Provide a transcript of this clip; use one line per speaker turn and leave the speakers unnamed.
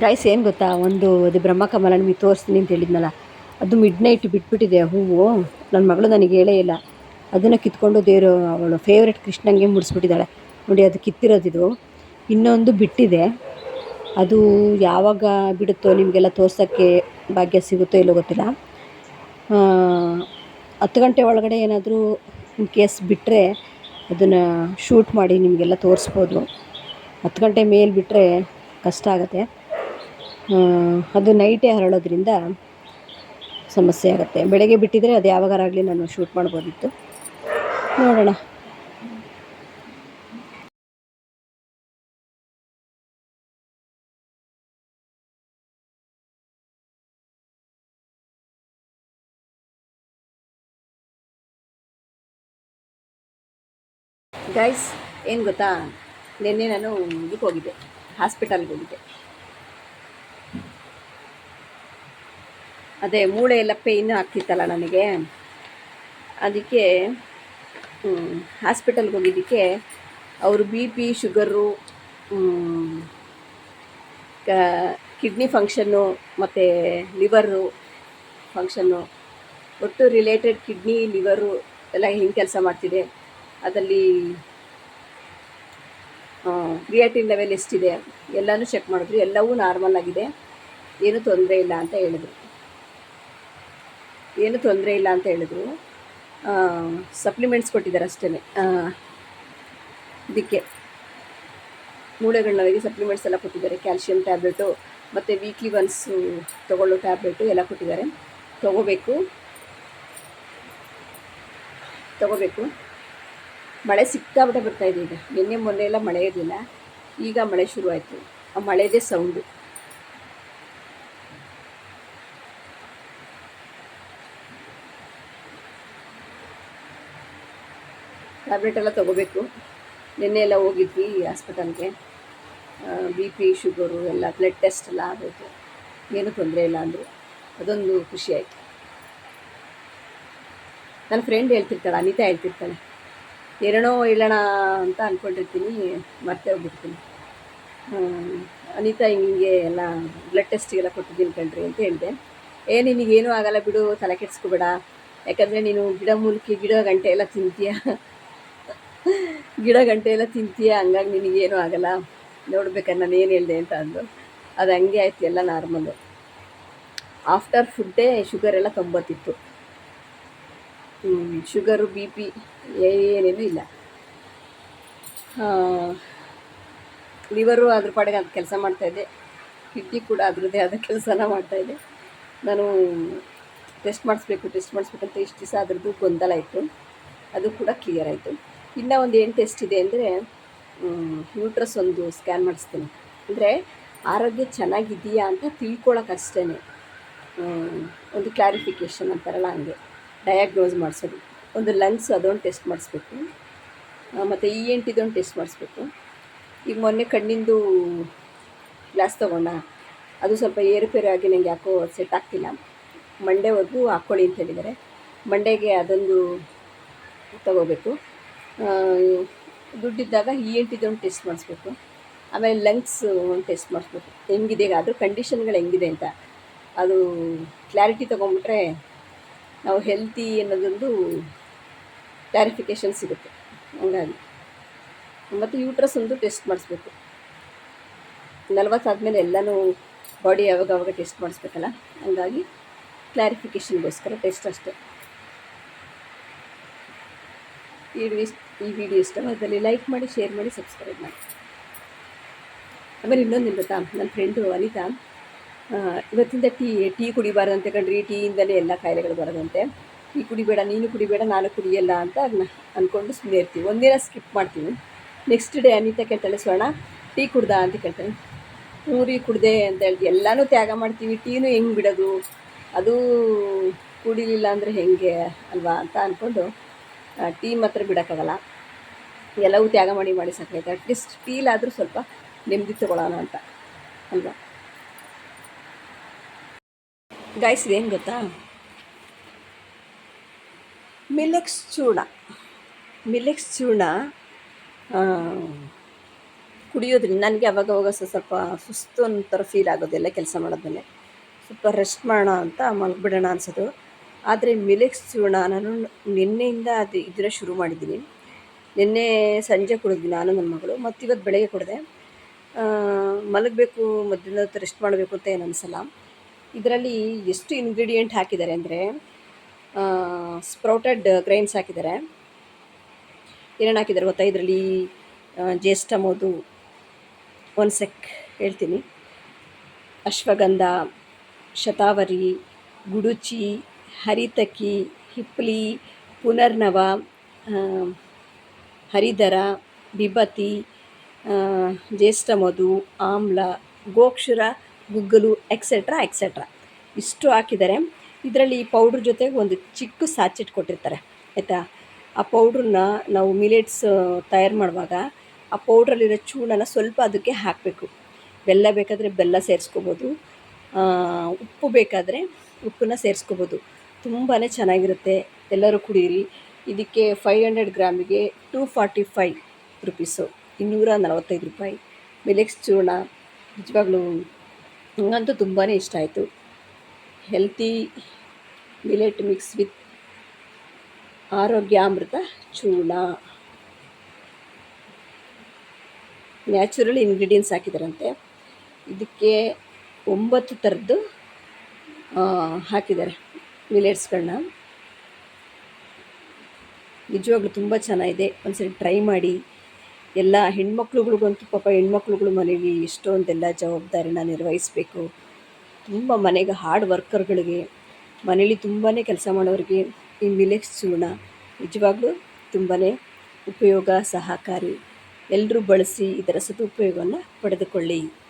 Guys ಏನು ಗೊತ್ತಾ? ಒಂದು ಅದು ಬ್ರಹ್ಮಕಮಲ ನಿಮಗೆ ತೋರಿಸ್ತೀನಿ ಅಂತ ಹೇಳಿದ್ನಲ್ಲ. ಅದು ಮಿಡ್ ನೈಟ್ ಬಿಟ್ಬಿಟ್ಟಿದೆ ಹೂವು. ನನ್ನ ಮಗಳು ನನಗೆ ಹೇಳೇ ಇಲ್ಲ. ಅದನ್ನು ಕಿತ್ಕೊಂಡು ದೇವರು ಅವಳು ಫೇವ್ರೆಟ್ ಕೃಷ್ಣಂಗೆ ಮುಡಿಸ್ಬಿಟ್ಟಿದ್ದಾಳೆ. ನೋಡಿ, ಅದು ಕಿತ್ತಿರೋದಿದು ಇನ್ನೊಂದು ಬಿಟ್ಟಿದೆ. ಅದು ಯಾವಾಗ ಬಿಡುತ್ತೋ ನಿಮಗೆಲ್ಲ ತೋರ್ಸೋಕ್ಕೆ ಭಾಗ್ಯ ಸಿಗುತ್ತೋ ಇಲ್ಲೋ ಗೊತ್ತಿಲ್ಲ. ಹತ್ತು ಗಂಟೆ ಒಳಗಡೆ ಏನಾದರೂ ಇನ್ ಕೇಸ್ ಬಿಟ್ಟರೆ ಅದನ್ನು ಶೂಟ್ ಮಾಡಿ ನಿಮಗೆಲ್ಲ ತೋರಿಸ್ಬೋದು. ಹತ್ತು ಗಂಟೆ ಮೇಲೆ ಬಿಟ್ಟರೆ ಕಷ್ಟ ಆಗುತ್ತೆ. ಅದು ನೈಟೇ ಹರಳೋದ್ರಿಂದ ಸಮಸ್ಯೆ ಆಗುತ್ತೆ. ಬೆಳಗ್ಗೆ ಬಿಟ್ಟಿದ್ರೆ ಅದು ಯಾವಾಗಾರಾಗಲಿ ನಾನು ಶೂಟ್ ಮಾಡ್ಬೋದಿತ್ತು. ನೋಡೋಣ. ಗೈಸ್ ಏನು ಗೊತ್ತಾ? ನಿನ್ನೆ ನಾನು ಇದಕ್ಕೆ ಹೋಗಿದ್ದೆ. ಹಾಸ್ಪಿಟಲ್ಗೆ ಹೋಗಿದ್ದೆ. ಅದೇ ಮೂಳೆ ಎಲ್ಲ ಪೇಯ್ನ್ ಆಗ್ತಿತ್ತಲ್ಲ ನನಗೆ. ಅದಕ್ಕೆ ಹಾಸ್ಪಿಟಲ್ಗೆ ಹೋಗಿದ್ದಕ್ಕೆ ಅವರು B P sugar kidney function ಮತ್ತು ಲಿವರು ಫಂಕ್ಷನ್ನು ಒಟ್ಟು ರಿಲೇಟೆಡ್ ಕಿಡ್ನಿ ಲಿವರು ಎಲ್ಲ ಹೆಂಗೆ ಕೆಲಸ ಮಾಡ್ತಿದೆ. ಅದರಲ್ಲಿ ಕ್ರಿಯಾಟಿನ್ ಲೆವೆಲ್ ಎಷ್ಟಿದೆ ಎಲ್ಲನೂ ಚೆಕ್ ಮಾಡಿದ್ರು, ಎಲ್ಲವೂ ನಾರ್ಮಲ್ ಆಗಿದೆ. ಏನೂ ತೊಂದರೆ ಇಲ್ಲ ಅಂತ ಹೇಳಿದ್ರು. ಏನು ತೊಂದರೆ ಇಲ್ಲ ಅಂತ ಹೇಳಿದ್ರು. ಸಪ್ಲಿಮೆಂಟ್ಸ್ ಕೊಟ್ಟಿದ್ದಾರೆ ಅಷ್ಟೇ ಇದಕ್ಕೆ ಮೂಳೆಗಳ ಸಪ್ಲಿಮೆಂಟ್ಸ್ ಎಲ್ಲ ಕೊಟ್ಟಿದ್ದಾರೆ. ಕ್ಯಾಲ್ಶಿಯಂ ಟ್ಯಾಬ್ಲೆಟು ಮತ್ತು ವೀಕ್ಲಿ ಒನ್ಸು ತೊಗೊಳ್ಳೋ ಟ್ಯಾಬ್ಲೆಟು ಎಲ್ಲ ಕೊಟ್ಟಿದ್ದಾರೆ. ತೊಗೋಬೇಕು. ತೊಗೋಬೇಕು. ಮಳೆ ಸಿಕ್ಕಾಬಿಟ್ಟೆ ಬರ್ತಾ ಇದೆ ಈಗ. ನಿನ್ನೆ ಮೊನ್ನೆ ಎಲ್ಲ ಮಳೆ ಇರಲಿಲ್ಲ. ಈಗ ಮಳೆ ಶುರುವಾಯಿತು. ಆ ಮಳೆದೇ ಸೌಂಡು ಟ್ಯಾಬ್ಲೆಟ್ ಎಲ್ಲ ತೊಗೋಬೇಕು. ನಿನ್ನೆ ಎಲ್ಲ ಹೋಗಿದ್ವಿ ಹಾಸ್ಪಿಟಲ್ಗೆ ಬಿ ಪಿ ಶುಗರು ಎಲ್ಲ ಬ್ಲಡ್ ಟೆಸ್ಟ್ ಎಲ್ಲ ಆಗೋಯ್ತು. ಏನೂ ತೊಂದರೆ ಇಲ್ಲ ಅಂದರು. ಅದೊಂದು ಖುಷಿ ಆಯಿತು. ನನ್ನ ಫ್ರೆಂಡ್ ಹೇಳ್ತಿರ್ತಾಳೆ, ಅನಿತಾ ಹೇಳ್ತಿರ್ತಾಳೆ. ಏನೇನೋ ಹೇಳೋಣ ಅಂತ ಅಂದ್ಕೊಂಡಿರ್ತೀನಿ ಮತ್ತೆ ಹೋಗ್ಬಿಡ್ತೀನಿ. ಅನಿತಾ ಹಿಂಗೆ ಎಲ್ಲ ಬ್ಲಡ್ ಟೆಸ್ಟಿಗೆಲ್ಲ ಕೊಟ್ಟಿದ್ದೀನಿ ಕಣ್ರಿ ಅಂತ ಹೇಳಿದೆ. ಏ, ನಿನಗೇನೂ ಆಗಲ್ಲ ಬಿಡು, ತಲೆ ಕೆಡಿಸ್ಕೋಬೇಡ. ಯಾಕಂದರೆ ನೀನು ಗಿಡ ಮೂಲಿಕೆ, ಗಿಡ ಗಂಟೆ ಎಲ್ಲ ತಿಂತೀಯ. ಗಿಡ ಗಂಟೆ ಎಲ್ಲ ತಿಂತೀಯ? ಹಂಗಾಗಿ ನಿನಗೇನು ಆಗಲ್ಲ. ನೋಡ್ಬೇಕಾದ್ರೆ ನಾನು ಏನು ಹೇಳಿದೆ ಅಂತ ಅಂದು. ಅದು ಹಂಗೆ ಆಯ್ತು ಎಲ್ಲ ನಾರ್ಮಲ್ಲು ಆಫ್ಟರ್ ಫುಡ್ಡೇ ಶುಗರ್ ಎಲ್ಲ ತೊಂಬತ್ತಿತ್ತು. ಶುಗರು ಬಿ ಪಿ ಏನೇನೂ ಇಲ್ಲ. ಲಿವರು ಅದ್ರ ಪಾಡಿಗೆ ಅದು ಕೆಲಸ ಮಾಡ್ತಾಯಿದ್ದೆ ಕಿಡ್ನಿ ಕೂಡ ಅದರದ್ದೇ ಆದ ಕೆಲಸನ ಮಾಡ್ತಾಯಿದ್ದೆ ನಾನು ಟೆಸ್ಟ್ ಮಾಡಿಸ್ಬೇಕು ಟೆಸ್ಟ್ ಮಾಡಿಸ್ಬೇಕಂತ ಇಷ್ಟು ದಿವಸ ಅದರದ್ದು ಗೊಂದಲ ಇತ್ತು. ಅದು ಕೂಡ ಕ್ಲಿಯರ್ ಆಯಿತು. ಇನ್ನೂ ಒಂದು ಏನು ಟೆಸ್ಟ್ ಇದೆ ಅಂದರೆ ಯೂಟ್ರಸ್ ಒಂದು ಸ್ಕ್ಯಾನ್ ಮಾಡಿಸ್ತೀನಿ. ಅಂದರೆ ಆರೋಗ್ಯ ಚೆನ್ನಾಗಿದೆಯಾ ಅಂತ ತಿಳ್ಕೊಳಕ್ಕೆ ಒಂದು ಕ್ಲಾರಿಫಿಕೇಷನ್ ಅಂತಾರಲ್ಲ ಹಂಗೆ. ಡಯಾಗ್ನೋಸ್ ಮಾಡಿಸೋದು. ಒಂದು ಲಂಗ್ಸ್ ಅದೊಂದು ಟೆಸ್ಟ್ ಮಾಡಿಸ್ಬೇಕು. ಮತ್ತು ಇ ಎನ್ ಟಿದೊಂದು ಟೆಸ್ಟ್ ಮಾಡಿಸ್ಬೇಕು. ಈಗ ಮೊನ್ನೆ ಕಣ್ಣಿಂದು ಗ್ಲಾಸ್ ತೊಗೊಂಡ, ಅದು ಸ್ವಲ್ಪ ಏರುಪೇರು ಆಗಿ ನನಗೆ ಯಾಕೋ ಸೆಟ್ ಆಗ್ತಿಲ್ಲ. ಮಂಡೆವರೆಗೂ ಹಾಕ್ಕೊಳ್ಳಿ ಅಂತ ಹೇಳಿದ್ದಾರೆ. ಮಂಡೇಗೆ ಅದೊಂದು ತಗೋಬೇಕು. ದುಡ್ಡಿದ್ದಾಗ ಇ ಎನ್ ಒಂದು ಟೆಸ್ಟ್ ಮಾಡಿಸ್ಬೇಕು. ಆಮೇಲೆ ಲಂಗ್ಸ್ ಒಂದು ಟೆಸ್ಟ್ ಮಾಡಿಸ್ಬೇಕು. ಹೆಂಗಿದೆ ಅದ್ರ ಕಂಡೀಷನ್ಗಳು ಹೆಂಗಿದೆ ಅಂತ. ಅದು ಕ್ಲಾರಿಟಿ ತೊಗೊಂಬಿಟ್ರೆ ನಾವು ಹೆಲ್ತಿ ಅನ್ನೋದೊಂದು ಕ್ಲಾರಿಫಿಕೇಷನ್ ಸಿಗುತ್ತೆ. ಹಂಗಾಗಿ. ಮತ್ತು ಯೂಟ್ರಸ್ ಒಂದು ಟೆಸ್ಟ್ ಮಾಡಿಸ್ಬೇಕು. ನಲವತ್ತಾದಮೇಲೆ ಎಲ್ಲನೂ ಬಾಡಿ ಯಾವಾಗ ಅವಾಗ ಟೆಸ್ಟ್ ಮಾಡಿಸ್ಬೇಕಲ್ಲ? ಹಂಗಾಗಿ ಕ್ಲಾರಿಫಿಕೇಷನ್ಗೋಸ್ಕರ ಟೆಸ್ಟ್ ಅಷ್ಟೇ. ಈ ಈ ವಿಡಿಯೋ ಇಷ್ಟವಾದಲ್ಲಿ ಲೈಕ್ ಮಾಡಿ ಶೇರ್ ಮಾಡಿ ಸಬ್ಸ್ಕ್ರೈಬ್ ಮಾಡಿ. ಆಮೇಲೆ ಇನ್ನೊಂದು ಗೊತ್ತಾ? ನನ್ನ ಫ್ರೆಂಡು ಅನಿತಾ ಇವತ್ತಿಂದ ಟೀ ಟೀ ಕುಡಿಬಾರ್ದಂತೆ ಕಂಡ್ರಿ ಟೀಯಿಂದಲೇ ಎಲ್ಲ ಕಾಯಿಲೆಗಳು ಬರೋದಂತೆ. ಟೀ ಕುಡಿಬೇಡ, ನೀನು ಕುಡಿಬೇಡ, ನಾನು ಕುಡಿಯಲ್ಲ ಅಂತ ಅಂದ್ಕೊಂಡು ಸುಮ್ಮನೆ ಇರ್ತೀವಿ. ಒಂದಿನ ಸ್ಕಿಪ್ ಮಾಡ್ತೀವಿ. ನೆಕ್ಸ್ಟ್ ಡೇ ಅನಿತಾ ಕೇಳ್ತಾಳೆ, ಸ್ವರ್ಣ, ಟೀ ಕುಡ್ದಾ? ಅಂತ ಕೇಳ್ತಾಳೆ. ಊರಿ ಕುಡ್ದೆ ಅಂತ ಹೇಳ್ತೀವಿ ಎಲ್ಲನೂ ತ್ಯಾಗ ಮಾಡ್ತೀವಿ. ಟೀನು ಹೆಂಗೆ ಬಿಡೋದು? ಅದು ಕುಡಿಲಿಲ್ಲ ಅಂದರೆ ಹೆಂಗೆ ಅಲ್ವಾ? ಅಂತ ಅಂದ್ಕೊಂಡು ಟೀ ಮಾತ್ರ ಬಿಡೋಕ್ಕಾಗಲ್ಲ. ಎಲ್ಲವೂ ತ್ಯಾಗ ಮಾಡಿ ಮಾಡಿ ಸಾಕಾಯ್ತು ಅಟ್ಲೀಸ್ಟ್ ಟೀಲಾದರೂ ಸ್ವಲ್ಪ ನೆಮ್ಮದಿ ತಗೊಳ್ಳೋಣ ಅಂತ. ಅಲ್ವಾ? ಗಾಯ್ಸ್ ಏನು ಗೊತ್ತಾ? ಮಿಲೆಕ್ಸ್ ಚೂರ್ಣ. ಮಿಲೆಕ್ಸ್ ಚೂರ್ಣ ಕುಡಿಯೋದ್ರಿಂದ ನನಗೆ ಅವಾಗವಾಗ ಅವಾಗ ಸ್ವಲ್ಪ ಸ್ವಲ್ಪ ಸುಸ್ತು ಒಂಥರ ಫೀಲ್ ಆಗೋದಿಲ್ಲ ಕೆಲಸ ಮಾಡೋದ್ಮೇಲೆ. ಸ್ವಲ್ಪ ರೆಸ್ಟ್ ಮಾಡೋಣ ಅಂತ ಮಲಗಿಬಿಡೋಣ ಅನ್ಸೋದು ಆದರೆ ಮಿಲೆಕ್ಸ್ ಚೂರ್ಣ ನಾನು ನಿನ್ನೆಯಿಂದ ಅದು ಇದನ್ನ ಶುರು ಮಾಡಿದ್ದೀನಿ. ನಿನ್ನೆ ಸಂಜೆ ಕುಡಿದ್ವಿ, ನಾನು ನನ್ನ ಮಗಳು. ಮತ್ತು ಇವತ್ತು ಬೆಳಗ್ಗೆ ಕುಡಿದೆ. ಮಲಗಬೇಕು ಮಧ್ಯಾಹ್ನ ರೆಸ್ಟ್ ಮಾಡಬೇಕು ಅಂತ ಏನು ಅನಿಸಲ್ಲ. ಇದರಲ್ಲಿ ಎಷ್ಟು ಇಂಗ್ರೀಡಿಯೆಂಟ್ ಹಾಕಿದ್ದಾರೆ ಅಂದರೆ ಸ್ಪ್ರೌಟೆಡ್ ಗ್ರೈನ್ಸ್ ಹಾಕಿದ್ದಾರೆ. ಏನೇನು ಹಾಕಿದ್ದಾರೆ ಗೊತ್ತಾ? ಇದರಲ್ಲಿ ಜ್ಯೇಷ್ಠ ಮೋದು. ಒಂದು ಸೆಕ್ ಹೇಳ್ತೀನಿ. ಅಶ್ವಗಂಧ, ಶತಾವರಿ, ಗುಡುಚಿ ಹರಿತಕಿ ಹಿಪ್ಲಿ ಪುನರ್ನವ ಹರಿದರ ಬಿಬತಿ ಆ, ಜ್ಯೇಷ್ಠ ಮಧು ಆಮ್ಲ ಗೋಕ್ಷುರ ಗುಗ್ಗಲು ಎಕ್ಸೆಟ್ರಾ ಎಕ್ಸೆಟ್ರಾ ಇಷ್ಟು ಹಾಕಿದ್ದಾರೆ ಇದರಲ್ಲಿ ಈ ಪೌಡ್ರ್ ಜೊತೆಗೆ ಒಂದು ಚಿಕ್ಕ ಸಾಚೆಟ್ ಕೊಟ್ಟಿರ್ತಾರೆ ಆಯಿತಾ? ಆ ಪೌಡ್ರನ್ನ ನಾವು ಮಿಲೆಟ್ಸ್ ತಯಾರು ಮಾಡುವಾಗ ಆ ಪೌಡ್ರಲ್ಲಿರೋ ಚೂಣನ ಸ್ವಲ್ಪ ಅದಕ್ಕೆ ಹಾಕಬೇಕು. ಬೆಲ್ಲ ಬೇಕಾದರೆ ಬೆಲ್ಲ ಸೇರಿಸ್ಕೋಬೋದು ಉಪ್ಪು ಬೇಕಾದರೆ ಉಪ್ಪನ್ನ ಸೇರಿಸ್ಕೋಬೋದು. ತುಂಬಾ ಚೆನ್ನಾಗಿರುತ್ತೆ. ಎಲ್ಲರೂ ಕುಡೀರಿ. ಇದಕ್ಕೆ ಫೈ ಹಂಡ್ರೆಡ್ ಗ್ರಾಮಿಗೆ ಟೂ ಫಾರ್ಟಿ ಫೈವ್ ರುಪೀಸು ಇನ್ನೂರ ನಲವತ್ತೈದು ರೂಪಾಯಿ. ಮಿಲೆಕ್ಸ್ ಚೂರ್ಣ ನಿಜವಾಗ್ಲೂ ನನಗಂತೂ ತುಂಬಾ ಇಷ್ಟ ಆಯಿತು. Healthy millet mix with Arogyamrita Churna. Natural ingredients ಹಾಕಿದಾರಂತೆ. ಇದಕ್ಕೆ ಒಂಬತ್ತು ಥರದ್ದು ಹಾಕಿದ್ದಾರೆ. ಮಿಲೆಟ್ಸ್ಗಳನ್ನ ನಿಜವಾಗ್ಲೂ ತುಂಬ ಚೆನ್ನಾಗಿದೆ. ಒಂದ್ಸರಿ ಟ್ರೈ ಮಾಡಿ. ಎಲ್ಲ ಹೆಣ್ಮಕ್ಳುಗಳಿಗಂತೂ ಪಾಪ ಹೆಣ್ಮಕ್ಳುಗಳು ಮನೇಲಿ ಎಷ್ಟೊಂದೆಲ್ಲ ಜವಾಬ್ದಾರಿನ ನಿರ್ವಹಿಸಬೇಕು. ತುಂಬ ಮನೆಗೆ ಹಾರ್ಡ್ ವರ್ಕರ್ಗಳಿಗೆ ಮನೇಲಿ ತುಂಬಾ ಕೆಲಸ ಮಾಡೋರಿಗೆ ಈ ಮಿಲೆಟ್ಸ್ ಚೂರ್ಣ ನಿಜವಾಗ್ಲೂ ತುಂಬಾ ಉಪಯೋಗ ಸಹಕಾರಿ. ಎಲ್ಲರೂ ಬಳಸಿ ಇದರ ಸದುಪಯೋಗವನ್ನು ಪಡೆದುಕೊಳ್ಳಿ.